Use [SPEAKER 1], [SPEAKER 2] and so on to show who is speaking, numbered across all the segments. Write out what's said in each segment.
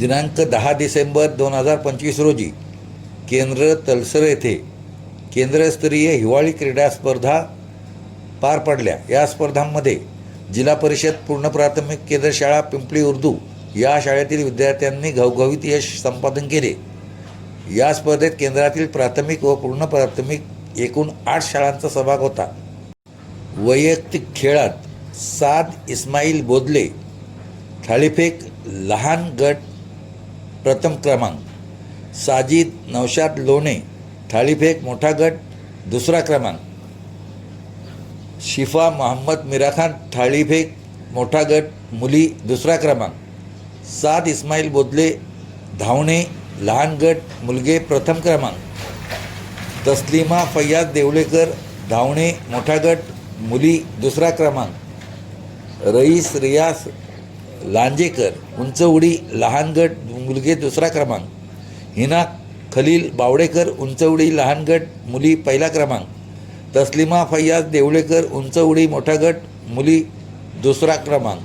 [SPEAKER 1] दिनांक दहा डिसेंबर दोन हजार पंचवीस रोजी केंद्र तलसर येथे केंद्रस्तरीय हिवाळी क्रीडा स्पर्धा पार पडल्या. या स्पर्धांमध्ये जिल्हा परिषद पूर्ण प्राथमिक केंद्र शाळा पिंपळी उर्दू या शाळेतील विद्यार्थ्यांनी घवघवीत यश संपादन केले. या स्पर्धेत केंद्रातील प्राथमिक व पूर्ण प्राथमिक एकूण आठ शाळांचा सहभाग होता. वैयक्तिक खेळात साद इस्माईल बोदले थाळीफेक लहान गट प्रथम क्रमांक. साजिद नवशाद लोणे थाळीफेक मोठा गट दुसरा क्रमांक. शिफा मोहम्मद मिराखान थाळीफेक मोठा गट मुली दुसरा क्रमांक. साद इस्माईल बोदले धावणे लहान गट मुलगे प्रथम क्रमांक. तस्लिमा फैयाज देवळेकर धावणे मोठा गट मुली दुसरा क्रमांक. रईस रियास लांजेकर उंच उडी लहान गट मुलगे दुसरा क्रमांक. हिना खलील बावडेकर उंच उडी लहान गट मुली पहिला क्रमांक. तस्लिमा फैयाज देवळेकर उंच उडी मोठा गट मुली दुसरा क्रमांक.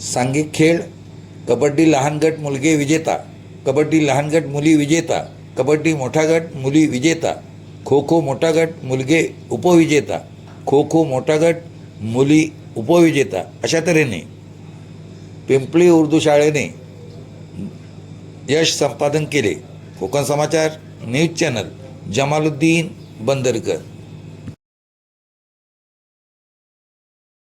[SPEAKER 1] सांघिक खेळ कबड्डी लहान गट मुलगे विजेता. कबड्डी लहान गट मुली विजेता. कबड्डी मोठा गट मुली विजेता. खो खो मोठा गट मुलगे उपविजेता. खो खो मोठा गट मुली उपविजेता. अशा तऱ्हेने. पिंपळी उर्दू शाळेने यश संपादन केले. Konkan Samachar news channel Jamaluddin Bandarkar.